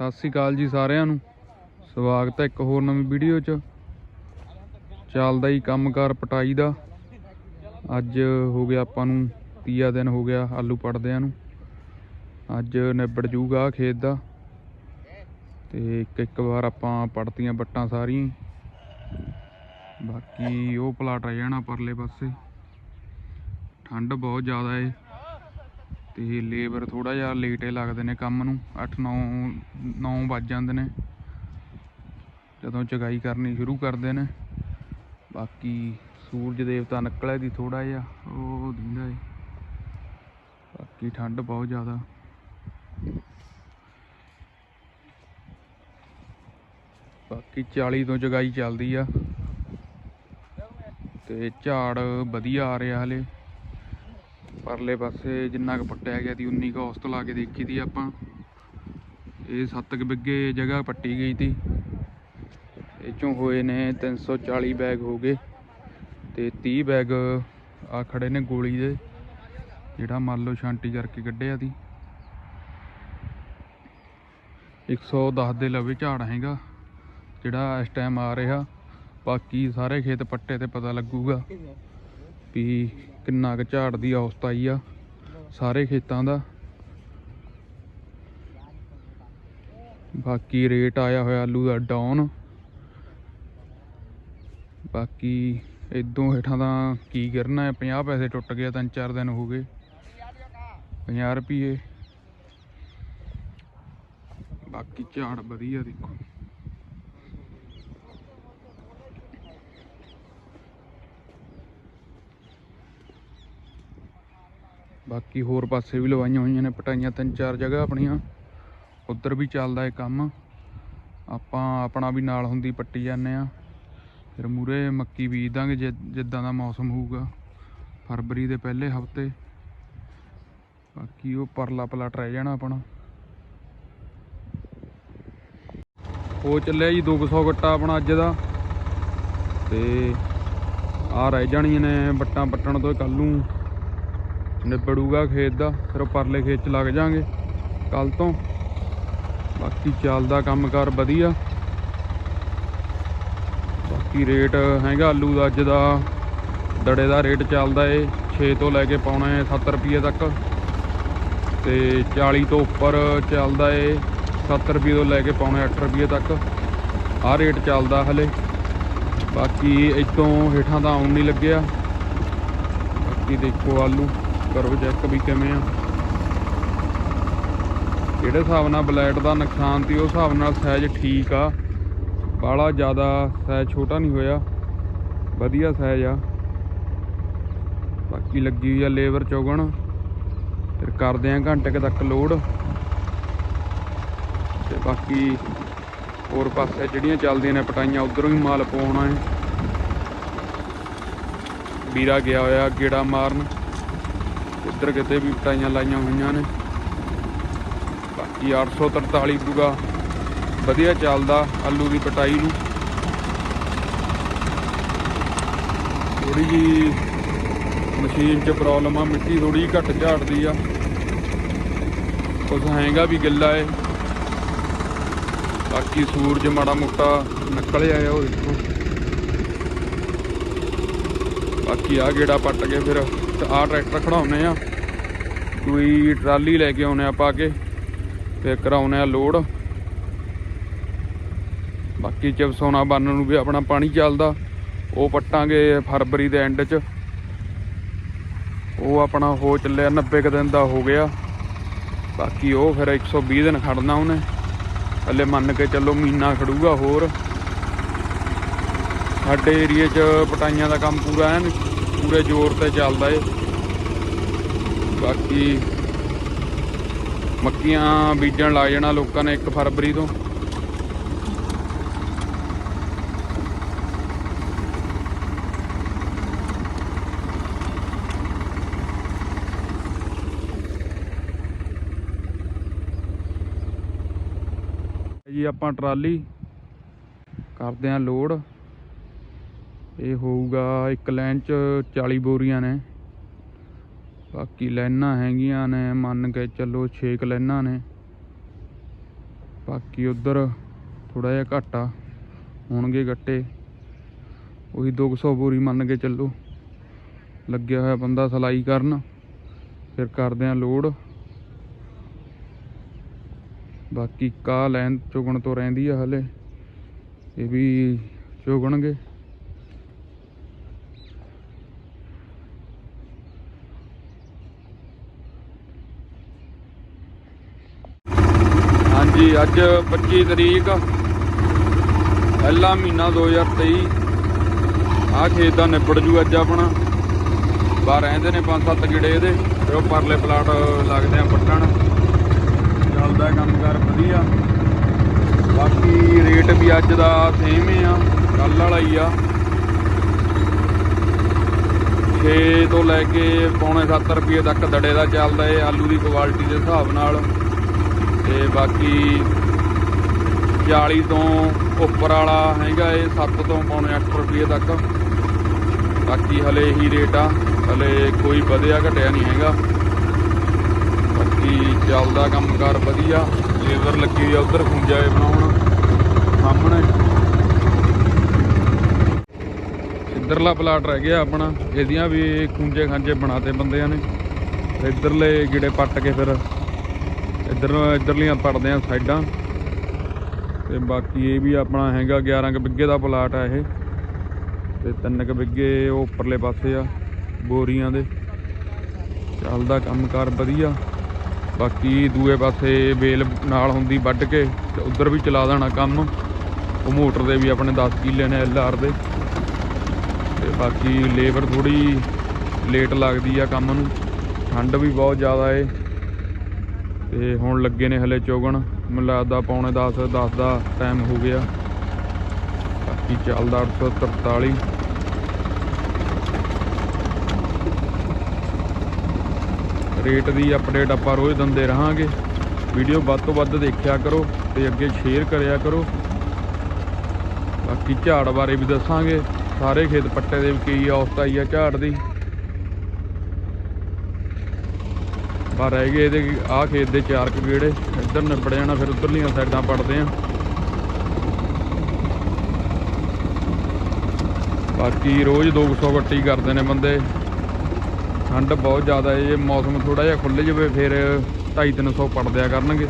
ਸਤਿ ਸ੍ਰੀ ਅਕਾਲ ਜੀ ਸਾਰਿਆਂ ਨੂੰ। ਸਵਾਗਤ ਹੈ ਇੱਕ ਹੋਰ ਨਵੀਂ ਵੀਡੀਓ 'ਚ। ਚੱਲਦਾ ਹੀ ਕੰਮਕਾਰ ਪਟਾਈ ਦਾ। ਅੱਜ ਹੋ ਗਿਆ ਆਪਾਂ ਨੂੰ ਤੀਆ ਦਿਨ ਹੋ ਗਿਆ ਆਲੂ ਪੜਦਿਆਂ ਨੂੰ। ਅੱਜ ਨਿਬੜ ਜੂਗਾ ਖੇਤ ਦਾ। ਤੇ ਇੱਕ ਇੱਕ ਵਾਰ ਆਪਾਂ ਪੜਤੀਆਂ ਬੱਟਾਂ ਸਾਰੀਆਂ ਬਾਕੀ ਉਹ ਪਲਾਟ ਰਹਿ ਜਾਣਾ ਪਰਲੇ ਪਾਸੇ। ਠੰਡ ਬਹੁਤ ਜ਼ਿਆਦਾ ਏ। ਤੇ ਲੇਬਰ ਥੋੜਾ ਜਿਹਾ ਲੇਟੇ ਲੱਗਦੇ ਨੇ ਕੰਮ ਨੂੰ 8 9 9 ਵੱਜ ਜਾਂਦੇ ਨੇ। ਜਦੋਂ ਚਗਾਈ ਕਰਨੀ ਸ਼ੁਰੂ ਕਰਦੇ ਨੇ, ਬਾਕੀ ਸੂਰਜ ਦੇਵਤਾ ਨਿਕਲਿਆ ਦੀ ਥੋੜਾ ਜਿਹਾ, ਉਹ ਦਿੰਦਾ ਏ ਬਾਕੀ ਠੰਡ ਬਹੁਤ ਜ਼ਿਆਦਾ। ਬਾਕੀ 40 ਤੋਂ ਜਗਾਈ ਚੱਲਦੀ ਆ। ਤੇ ਝਾੜ ਵਧੀਆ ਆ ਰਿਹਾ ਹਲੇ। ਪਰਲੇ ਪਾਸੇ ਜਿੰਨਾ ਕੁ ਪੱਟਿਆ ਗਿਆ ਸੀ, ਉਨੀ ਕੁ ਔਸਤ ਲਾ ਕੇ ਦੇਖੀ ਤੀ ਆਪਾਂ। ਇਹ 7 ਕੁ ਬਿੱਗੇ ਜਗ੍ਹਾ ਪੱਟੀ ਗਈ ਸੀ। ਇਹ ਚੋਂ ਹੋਏ ਨੇ 340 ਬੈਗ ਹੋ ਗਏ ਤੇ 30 ਬੈਗ ਆ ਖੜੇ ਨੇ ਗੋਲੀ ਦੇ, ਜਿਹੜਾ ਮੰਨ ਲਓ ਛਾਂਟੀ ਕਰਕੇ ਕੱਢਿਆ ਤੀ 110 ਦੇ ਲਵੇ ਝਾੜ ਹੈਗਾ, ਜਿਹੜਾ ਇਸ ਟਾਈਮ ਆ ਰਿਹਾ। ਬਾਕੀ ਸਾਰੇ ਖੇਤ ਪੱਟੇ ਤੇ ਪਤਾ ਲੱਗੂਗਾ। ਵੀ ਕਿੰਨਾ ਕੁ ਝਾੜ ਦੀ ਔਸਤ ਆਈ ਆ ਸਾਰੇ ਖੇਤਾਂ ਦਾ। ਬਾਕੀ ਰੇਟ ਆਇਆ ਹੋਇਆ ਆਲੂ ਦਾ ਡਾਊਨ ਬਾਕੀ ਇਦੋਂ ਹੇਠਾਂ ਦਾ ਕੀ ਕਰਨਾ ਹੈ 50 ਪੈਸੇ ਟੁੱਟ ਗਿਆ ਤਿੰਨ ਚਾਰ ਦਿਨ ਹੋ ਗਏ। 50 ਰੁਪਏ ਬਾਕੀ ਝਾੜ ਵਧੀਆ ਦੇਖੋ। ਬਾਕੀ ਹੋਰ ਪਾਸੇ ਵੀ ਲਵਾਈਆਂ ਹੋਈਆਂ ਨੇ, ਪਟਾਈਆਂ ਤਿੰਨ ਚਾਰ ਜਗ੍ਹਾ ਆਪਣੀਆਂ। ਉੱਧਰ ਵੀ ਚੱਲਦਾ ਏ ਕੰਮ। ਆਪਾਂ ਆਪਣਾ ਵੀ ਨਾਲ ਹੁੰਦੀ ਪੱਟੀ ਜਾਂਦੇ ਆ ਫਿਰ ਮੂਰੇ ਮੱਕੀ ਬੀਜ ਦਾਂਗੇ ਜਿ- ਜਿੱਦਾਂ ਦਾ ਮੌਸਮ ਹੋਊਗਾ। ਫਰਵਰੀ ਦੇ ਪਹਿਲੇ ਹਫ਼ਤੇ। ਬਾਕੀ ਉਹ ਪਰਲਾ ਪਲਾਟ ਰਹਿ ਜਾਣਾ ਆਪਣਾ। ਉਹ ਚੱਲਿਆ ਜੀ 200 ਗੱਟਾ ਆਪਣਾ ਅੱਜ ਦਾ। ਤੇ ਆ ਰਹਿ ਜਾਣੀਆਂ ਨੇ ਬੱਟਾਂ ਪੱਟਣ ਤੋਂ ਕੱਲ ਨੂੰ। ਨਿਬੜੂਗਾ ਖੇਤ ਦਾ, ਫਿਰ ਉਹ ਪਰਲੇ ਖੇਤ ਚ ਲੱਗ ਜਾਾਂਗੇ ਕੱਲ ਤੋਂ। ਬਾਕੀ ਚੱਲਦਾ ਕੰਮਕਾਰ ਵਧੀਆ। ਬਾਕੀ ਰੇਟ ਹੈਗਾ ਆਲੂ ਦਾ ਅੱਜ ਦਾ, ਦੜੇ ਦਾ ਰੇਟ ਚੱਲਦਾ ਏ 6 ਤੋਂ ਲੈ ਕੇ ਪਾਉਣਾ ਪੌਣੇ 7 ਰੁਪਏ ਤੱਕ। ਤੇ 40 ਤੋਂ ਉੱਪਰ ਚੱਲਦਾ ਏ 7 ਰੁਪਏ ਤੋਂ ਲੈ ਕੇ ਪਾਉਣਾ 8 ਰੁਪਏ ਤੱਕ। ਆਹ ਰੇਟ ਚੱਲਦਾ ਹਲੇ। ਬਾਕੀ ਇਤੋਂ ਹੇਠਾਂ ਤਾਂ ਆਉਣ ਨਹੀਂ ਲੱਗਿਆ। ਬਾਕੀ ਦੇਖੋ ਆਲੂ। ਕਰੋ ਚੈੱਕ ਵੀ ਕਿਵੇਂ ਆ। ਜਿਹੜੇ ਹਿਸਾਬ ਨਾਲ ਬਲੈਟ ਦਾ ਨੁਕਸਾਨ ਸੀ ਉਸ ਹਿਸਾਬ ਨਾਲ ਸਾਈਜ਼ ਠੀਕ ਆ। ਬਾਲਾ ਜ਼ਿਆਦਾ ਸਾਈਜ਼ ਛੋਟਾ ਨਹੀਂ ਹੋਇਆ। ਵਧੀਆ ਸਾਈਜ਼ ਆ। ਬਾਕੀ ਲੱਗੀ ਹੋਈ ਆ ਲੇਬਰ ਚੋਗਣ। ਫਿਰ ਕਰਦੇ ਆ ਘੰਟੇ ਕੁ ਤੱਕ ਲੋਡ। ਤੇ ਬਾਕੀ ਹੋਰ ਪਾਸੇ ਜਿਹੜੀਆਂ ਚੱਲਦੀਆਂ ਨੇ ਪਟਾਈਆਂ, ਉਧਰੋਂ ਹੀ ਮਾਲ ਪਾਉਣਾ ਹੈ। ਵੀਰਾ ਗਿਆ ਹੋਇਆ ਗੇੜਾ ਮਾਰਨ। ਇੱਧਰ ਕਿਤੇ ਵੀ ਪਟਾਈਆਂ ਲਾਈਆਂ ਹੋਈਆਂ ਨੇ। ਬਾਕੀ 843 ਪੂਰਾ ਵਧੀਆ ਚੱਲਦਾ ਆਲੂ ਦੀ ਪਟਾਈ ਨੂੰ। ਥੋੜੀ ਜੀ ਮਸ਼ੀਨ 'ਚ ਪ੍ਰੋਬਲਮ ਆ, ਮਿੱਟੀ ਥੋੜੀ ਘੱਟ ਝਾੜਦੀ ਆ। ਕੁਛ ਹੈਗਾ ਵੀ ਗਿੱਲਾ ਏ। ਬਾਕੀ ਸੂਰਜ ਮਾੜਾ ਮੋਟਾ ਨਿਕਲ ਆਇਆ ਉਹ ਇੱਥੋਂ। ਬਾਕੀ ਆ ਗੇੜਾ ਪੱਟ ਕੇ ਫਿਰ ਆ ਟਰੈਕਟਰ ਖੜਾਉਨੇ ਆ। ਕੋਈ ਟਰਾਲੀ ਲੈ ਕੇ ਆਉਨੇ ਆ ਪਾ ਕੇ ਫਿਰ ਕਰਾਉਨੇ ਆ ਲੋਡ। ਬਾਕੀ ਚਿਪਸੋਨਾ ਬੰਨ ਨੂੰ ਵੀ ਆਪਣਾ ਪਾਣੀ ਚੱਲਦਾ। ਉਹ ਪੱਟਾਂਗੇ ਫਰਵਰੀ ਦੇ ਐਂਡ 'ਚ। ਉਹ ਆਪਣਾ ਹੋ ਚੱਲਿਆ 90 ਕੁ ਦਿਨ ਦਾ ਹੋ ਗਿਆ। ਬਾਕੀ ਉਹ ਫਿਰ 120 ਦਿਨ ਖੜਨਾ ਉਹਨੇ। ਹਲੇ ਮੰਨ ਕੇ ਚੱਲੋ ਮਹੀਨਾ ਖੜੂਗਾ ਹੋਰ। ਸਾਡੇ ਏਰੀਏ 'ਚ ਪਟਾਈਆਂ ਦਾ ਕੰਮ ਪੂਰਾ ਐਨ, ਪੂਰੇ ਜ਼ੋਰ ਤੇ ਚੱਲਦਾ ਏ। ਬਾਕੀ ਮੱਕੀਆਂ ਬੀਜਣ ਲੱਗ ਜਾਣਾ ਲੋਕਾਂ ਨੇ 1 ਫਰਵਰੀ ਤੋਂ। ਜੀ, ਆਪਾਂ ਟਰਾਲੀ, ਕਰਦੇ ਆਂ ਲੋਡ। ਇਹ ਹੋਊਗਾ ਇੱਕ ਲਾਈਨ ਚ 40 ਬੋਰੀਆਂ ਨੇ। ਬਾਕੀ ਲਾਈਨਾਂ ਹੈਗੀਆਂ ਨੇ, ਮੰਨ ਕੇ ਚੱਲੋ 6 ਲਾਈਨਾਂ ਨੇ। ਬਾਕੀ ਉਧਰ ਥੋੜਾ ਜਿਹਾ ਘਾਟਾ ਹੋਣਗੇ ਗੱਟੇ। ਉਹੀ 200 ਬੋਰੀ ਮੰਨ ਕੇ ਚੱਲੋ। ਲੱਗਿਆ ਹੋਇਆ ਬੰਦਾ ਸਲਾਈ ਕਰਨ, ਫਿਰ ਕਰਦੇ ਆ ਲੋਡ। ਬਾਕੀ ਕਾ ਲੈਣ ਚੁਗਣ ਤੋਂ ਰਹਿੰਦੀ ਆ ਹਲੇ। ਇਹ ਵੀ ਚੁਗਣਗੇ। ਹਾਂਜੀ, ਅੱਜ 25 ਤਰੀਕ, ਪਹਿਲਾ ਮਹੀਨਾ 2023 ਆਹ ਖੇਤ ਦਾ ਨਿਬੜ ਜੂ ਅੱਜ ਆਪਣਾ। ਬਾਹਰ ਰਹਿੰਦੇ ਨੇ ਪੰਜ ਸੱਤ ਗਿੜੇ ਇਹਦੇ, ਫਿਰ ਉਹ ਪਰਲੇ ਪਲਾਟ ਲੱਗਦੇ ਆ ਪੱਟਣ ਚੱਲਦਾ ਕੰਮਕਾਰ ਵਧੀਆ। ਬਾਕੀ ਰੇਟ ਵੀ ਅੱਜ ਦਾ ਸੇਮ ਹੀ ਆ ਕੱਲ ਵਾਲਾ ਹੀ ਆ। 6 ਤੋਂ ਲੈ ਕੇ ਪੌਣੇ 7 ਰੁਪਏ ਤੱਕ ਦੜੇ ਦਾ ਚੱਲਦਾ ਏ, ਆਲੂ ਦੀ ਕੁਆਲਿਟੀ ਦੇ ਹਿਸਾਬ ਨਾਲ। ਤੇ ਬਾਕੀ 40 ਤੋਂ ਉੱਪਰ ਵਾਲਾ ਹੈਗਾ ਇਹ 7 ਤੋਂ ਪੌਣੇ 8 ਰੁਪਏ ਤੱਕ। ਬਾਕੀ ਹਲੇ ਇਹੀ ਰੇਟ ਆ, ਹਲੇ ਕੋਈ ਵਧਿਆ ਘਟਿਆ ਨਹੀਂ ਹੈਗਾ। ਬਾਕੀ ਚੱਲਦਾ ਕੰਮਕਾਰ ਵਧੀਆ ਲੇਬਰ ਲੱਗੀ ਹੋਈ ਆ, ਉਧਰ ਖੁੰਜਾ ਏ ਬਣਾਉਣ ਸਾਹਮਣੇ। ਇੱਧਰਲਾ ਪਲਾਟ ਰਹਿ ਗਿਆ ਆਪਣਾ, ਇਹਦੀਆਂ ਵੀ ਖੁੰਜੇ ਖਾਂਜੇ ਬਣਾਤੇ ਬੰਦਿਆਂ ਨੇ। ਇੱਧਰਲੇ ਗਿੜੇ ਪੱਟ ਕੇ ਫਿਰ ਇੱਧਰ ਇੱਧਰਲੀਆਂ ਪੜਦੇ ਆ ਸਾਈਡਾਂ। ਤੇ ਬਾਕੀ ਇਹ ਵੀ ਆਪਣਾ ਹੈਗਾ 11 ਕੁ ਬਿੱਗੇ ਦਾ ਪਲਾਟ ਆ ਇਹ। ਤੇ ਤਿੰਨ ਕੁ ਬਿੱਗੇ ਉਹ ਉੱਪਰਲੇ ਪਾਸੇ ਆ, ਬੋਰੀਆਂ ਦੇ। ਚੱਲਦਾ ਕੰਮਕਾਰ ਵਧੀਆ। ਬਾਕੀ ਦੂਏ ਪਾਸੇ ਬੇਲ ਨਾਲ ਹੁੰਦੀ ਵੱਢ ਕੇ, ਤੇ ਉਧਰ ਵੀ ਚਲਾ ਦੇਣਾ ਕੰਮ। ਉਹ ਮੋਟਰ ਦੇ ਵੀ ਆਪਣੇ 10 ਕਿੱਲੇ ਨੇ ਐਲਆਰ ਦੇ। ਤੇ ਬਾਕੀ ਲੇਬਰ ਥੋੜੀ ਲੇਟ ਲੱਗਦੀ ਆ ਕੰਮ ਨੂੰ। ਠੰਡ ਵੀ ਬਹੁਤ ਜ਼ਿਆਦਾ ਏ। ਤੇ ਹੁਣ ਲੱਗੇ ਨੇ ਹਲੇ ਚੋਗਣ। ਮੈਨੂੰ ਲੱਗਦਾ ਪੌਣੇ 10 10 ਦਾ ਟਾਈਮ ਹੋ ਗਿਆ। ਬਾਕੀ ਚੱਲਦਾ 843 ਰੇਟ ਦੀ ਅਪਡੇਟ ਆਪਾਂ ਰੋਜ਼ ਦਿੰਦੇ ਰਹਾਂਗੇ। ਵੀਡੀਓ ਵੱਧ ਤੋਂ ਵੱਧ ਦੇਖਿਆ ਕਰੋ ਤੇ ਅੱਗੇ ਸ਼ੇਅਰ ਕਰਿਆ ਕਰੋ। ਬਾਕੀ ਝਾੜ ਬਾਰੇ ਵੀ ਦੱਸਾਂਗੇ। ਸਾਰੇ ਖੇਤ ਪੱਟੇ ਦੇ ਵੀ ਕੀ ਔਸਤ ਆਈ ਆ ਝਾੜ ਦੀ। ਪਰ ਰਹਿ ਗਏ ਇਹਦੇ ਆਹ ਖੇਤ ਦੇ ਚਾਰ ਕੁ ਗੇੜੇ ਇੱਧਰ ਨਿਬੜ ਜਾਣਾ, ਫਿਰ ਉੱਧਰਲੀਆਂ ਸਾਈਡਾਂ ਪੜਦੇ ਆ। ਬਾਕੀ ਰੋਜ਼ 200 ਗੱਟੀ ਕਰਦੇ ਨੇ ਬੰਦੇ। ਠੰਡ ਬਹੁਤ ਜ਼ਿਆਦਾ ਹੈ ਜੇ ਮੌਸਮ ਥੋੜਾ ਜਿਹਾ ਖੁੱਲ੍ਹ ਜਾਵੇ, ਫਿਰ 250 300 ਪੜਦਿਆ ਕਰਨਗੇ।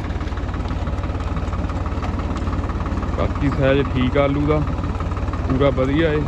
ਬਾਕੀ ਸਾਈਜ਼ ਠੀਕ ਆ ਆਲੂ ਦਾ, ਪੂਰਾ ਵਧੀਆ ਏ।